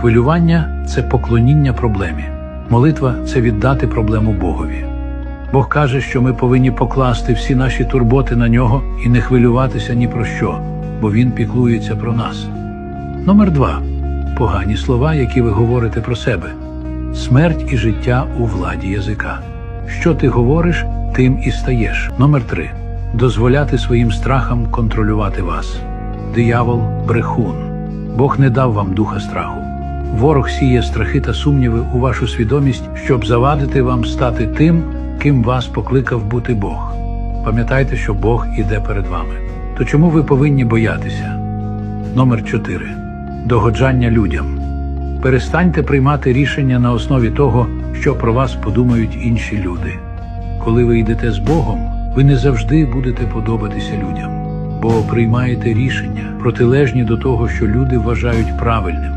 Хвилювання це поклоніння проблемі. Молитва це віддати проблему Богові. Бог каже, що ми повинні покласти всі наші турботи на нього і не хвилюватися ні про що, бо Він піклується про нас. Номер два. Погані слова, які ви говорите про себе. Смерть і життя у владі язика. Що ти говориш, тим і стаєш. Номер три. Дозволяти своїм страхам контролювати вас. Диявол брехун. Бог не дав вам духа страху. Ворог сіє страхи та сумніви у вашу свідомість, щоб завадити вам стати тим, ким вас покликав бути Бог. Пам'ятайте, що Бог іде перед вами. То чому ви повинні боятися? Номер 4. Догоджання людям. Перестаньте приймати рішення на основі того, що про вас подумають інші люди. Коли ви йдете з Богом, ви не завжди будете подобатися людям, бо приймаєте рішення, протилежні до того, що люди вважають правильним.